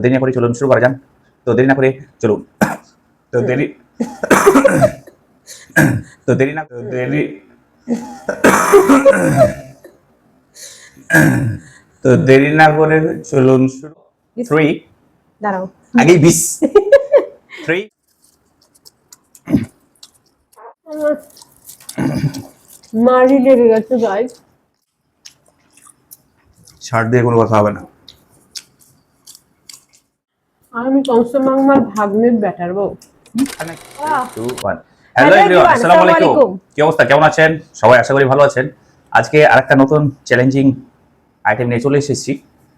দেরি না করে চলুন শুরু করা যান তো দেরি না করে চলুন। তো দেরি তো দেরি না দেরি তো দেরি না করে চলুন শুরু থ্রি দাঁড়াও। আগেই বিশ। থ্রি মারি লেগে গেছে গাই ছাড় দিয়ে কোনো কথা হবে না। আমি কংস মাংমার ভাগ্নের ব্যাটার বউ। হ্যালো এভরিওয়ান আসসালামু আলাইকুম কি অবস্থা? কেমন আছেন? সবাই আশা করি ভালো আছেন। আজকে আরেকটা নতুন চ্যালেঞ্জিং আইটেম নিয়ে চলে এসেছি।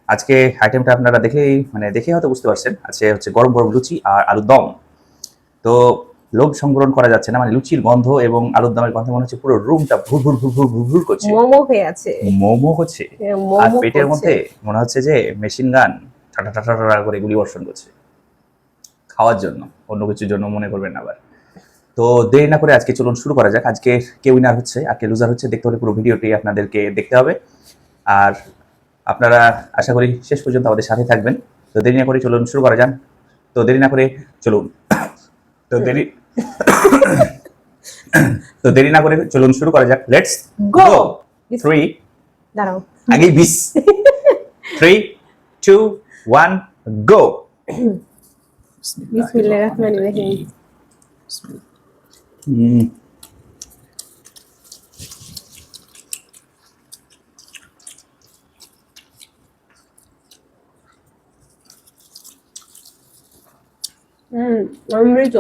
আজকে আইটেমটা আপনারা দেখেই মানে দেখে হয়তো বুঝতে পারছেন। আছে হচ্ছে গরম গরম লুচি আর আলুর দম। তো লোভ সংগ্রহণ করা যাচ্ছে না মানে লুচির গন্ধ এবং আলুর দমের গন্ধ মনে হচ্ছে পুরো রুমটা ভুর ভুর ভুর ভুর ভুর ভুর করছে। মোমো হয়ে আছে। মোমো হচ্ছে এ, আর পেটের মধ্যে মনে হচ্ছে যে মেশিন গান ঠাটা ঠাটা ঠাটা করে গুলি বর্ষণ করছে। খাওয়ার জন্য অন্য কিছুর জন্য মনে করবেন না আবার। তো দেরি না করে আজকে চলুন শুরু করা যাক। আজকে কে উইনার হচ্ছে আর কে লুজার হচ্ছে দেখতে হলে পুরো ভিডিওটি আপনাদেরকে দেখতে হবে। আর আপনারা আশা করি শেষ পর্যন্ত আমাদের সাথে থাকবেন। তো দেরি না করে চলুন শুরু করা যান তো দেরি না করে চলুন। তো দেরি তো দেরি না করে চলুন শুরু করা যাক। লেটস গো থ্রি দাঁড়াও। আগেই বিশ। Three two ওয়ান গো বিসমিল্লাহির রহমানির রহিম হুম অমৃত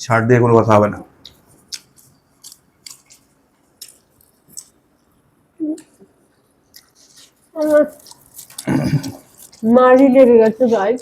ছাড় দিয়ে কোনো কথা হবে না। মারি লেগে গেছে গাই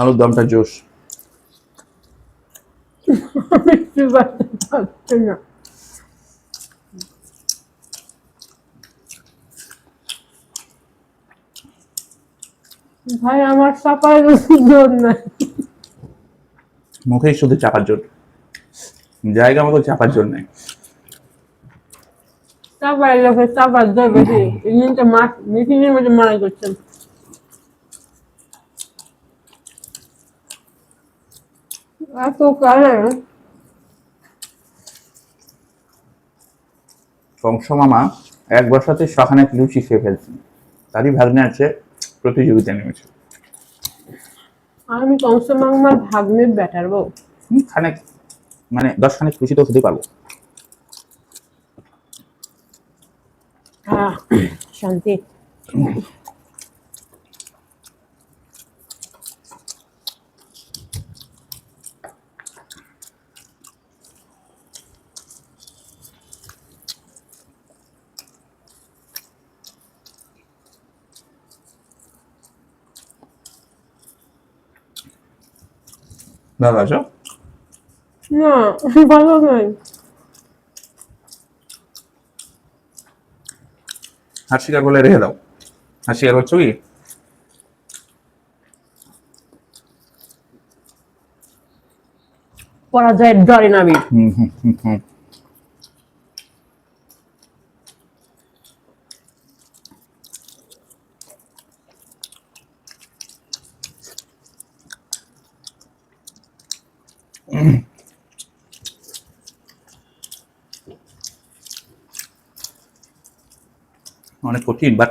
আলুর দমটা জোশ। ভাই আমার সাপায় জোর নাই। মুখেই শুধু চাপার জন্য জায়গা মতো চাপার জন্য চাপায় লোকে চাপার জোর বেশি। মাছ মেশিনের মধ্যে মারা করছেন এত কারে কংস মামা এক বসাতে সখানে লুচি খেয়ে ফেলছেন। তারই ভাগ্নে আছে প্রতিযোগিতা নেমেছে। আমি কংস মাংমার ভাগ্নের ব্যাটার বউ। খানেক মানে দশ খানেক লুচি তো খেতে পারব। শান্তি। ভালো আছো না ভালো নয়। হাত স্বীকার করলে রেখে দাও। হাত স্বীকার করছ কি? পরাজয়ের ডরে নামি হুম হুম হুম হুম। অনেক কঠিন বাট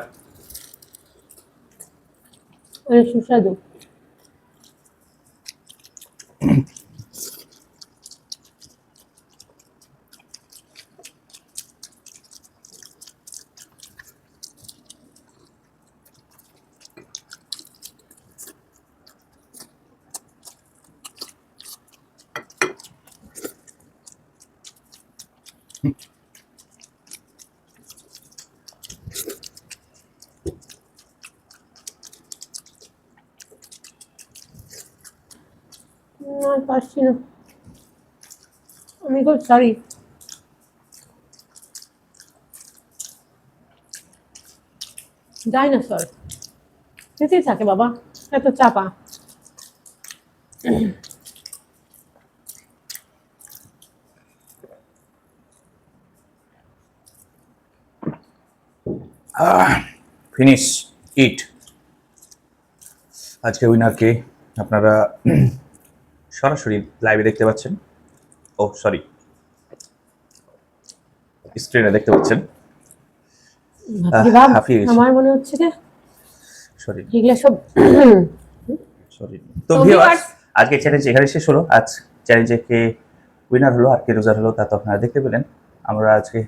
অনেক সুস্বাদু না পারছি না। আমি খুব সরি ডাইনোসর যেতেই থাকে বাবা, এত চাপা। ফিনিশ ইট আজকে উইনারকে আপনারা সরাসরি লাইভে দেখতে পাচ্ছেন। ও সরি স্ক্রিনে দেখতে পাচ্ছেন। আমার মনে হচ্ছে যে সরি এগুলো সব সরি তো তো ভিউয়ার্স আজকে চ্যালেঞ্জ এখানে শেষ হলো। আজ চ্যালেঞ্জে কে উইনার হলো আর কে লুজার হলো তা তো আপনারা দেখতে পেলেন। আমরা আজকে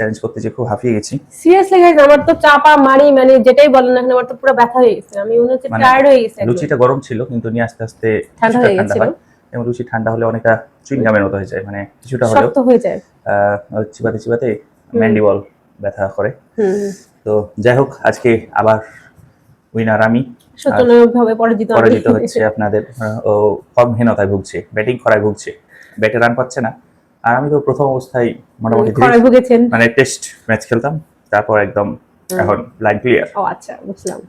চ্যালেঞ্জ করতে যে খুব হাঁপিয়ে গেছি। সিরিয়াসলি গাইস আমার তো চাপা মারি মানে যেটাই বলেন না আমার তো পুরো ব্যথা হয়ে গেছে। আমি মনে হচ্ছে মানে টায়ার্ড হয়ে গেছে লুচিটা গরম ছিল কিন্তু নিয়ে আস্তে আস্তে ঠান্ডা হয়ে গেছিল। হয়। এবং লুচি ঠান্ডা হলে অনেকটা চুইংগামের মতো হয়ে যায় মানে কিছুটা হলেও শক্ত হয়ে যায়। চিবাতে চিবাতে ম্যান্ডিবল ব্যথা করে। তো যাই হোক আজকে আবার উইনার আমি। শোচনীয়ভাবে পরাজিত। পরাজিত হচ্ছে আপনাদের ও ফর্মহীনতায় ভুগছে ব্যাটিং করায় ভুগছে। ব্যাটে রান পাচ্ছে না। আর আমি তো প্রথম অবস্থায় মোটামুটি মানে টেস্ট ম্যাচ খেলতাম তারপর একদম এখন লাইন ক্লিয়ার ও আচ্ছা বুঝলাম।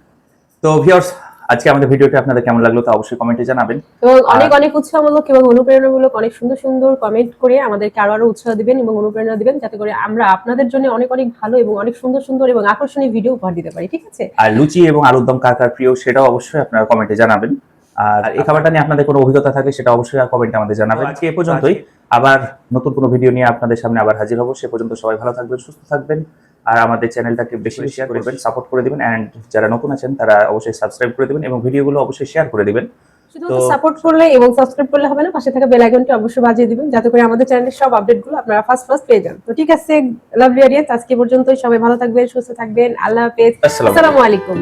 তো ভিউয়ার্স আজকে আমাদের ভিডিওটি আপনাদের কেমন লাগল তা অবশ্যই কমেন্টে জানাবেন। এবং অনেক অনেক উৎসাহমূলক এবং অনুপ্রেরণামূলক অনেক সুন্দর সুন্দর কমেন্ট করে আমাদেরকে আরও আরও উৎসাহ দিবেন এবং অনুপ্রেরণা দিবেন যাতে করে আমরা আপনাদের জন্য অনেক অনেক ভালো এবং অনেক সুন্দর সুন্দর এবং আকর্ষণীয় ভিডিও উপহার দিতে পারি ঠিক আছে? আর লুচি এবং আলুর দম কার কার প্রিয় সেটাও অবশ্যই আপনারা কমেন্টে জানাবেন। আর এই খাবারটা নিয়ে আপনাদের কোনো অভিজ্ঞতা থাকে সেটা অবশ্যই কমেন্টে আমাদের জানাবেন। আজকে এ পর্যন্তই। আবার নতুন কোনো ভিডিও নিয়ে আপনাদের সামনে আবার হাজির হব। সে পর্যন্ত সবাই ভালো থাকবেন সুস্থ থাকবেন আর আমাদের চ্যানেলটাকে বেশি বেশি শেয়ার করবেন সাপোর্ট করে দিবেন অ্যান্ড যারা নতুন আছেন তারা অবশ্যই সাবস্ক্রাইব করে দিবেন এবং ভিডিওগুলো অবশ্যই শেয়ার করে দিবেন। শুধুমাত্র সাপোর্ট করলে এবং সাবস্ক্রাইব করলে হবে না পাশে থাকা বেল আইকনটি অবশ্যই বাজিয়ে দিবেন যাতে করে আমাদের চ্যানেলের সব আপডেটগুলো আপনারা ফার্স্ট ফার্স্ট পেয়ে যান। তো ঠিক আছে লাভলি অডিয়েন্স আজকে পর্যন্তই সবাই ভালো থাকবেন সুস্থ থাকবেন আল্লাহ হাফেজ। আসসালামু আলাইকুম।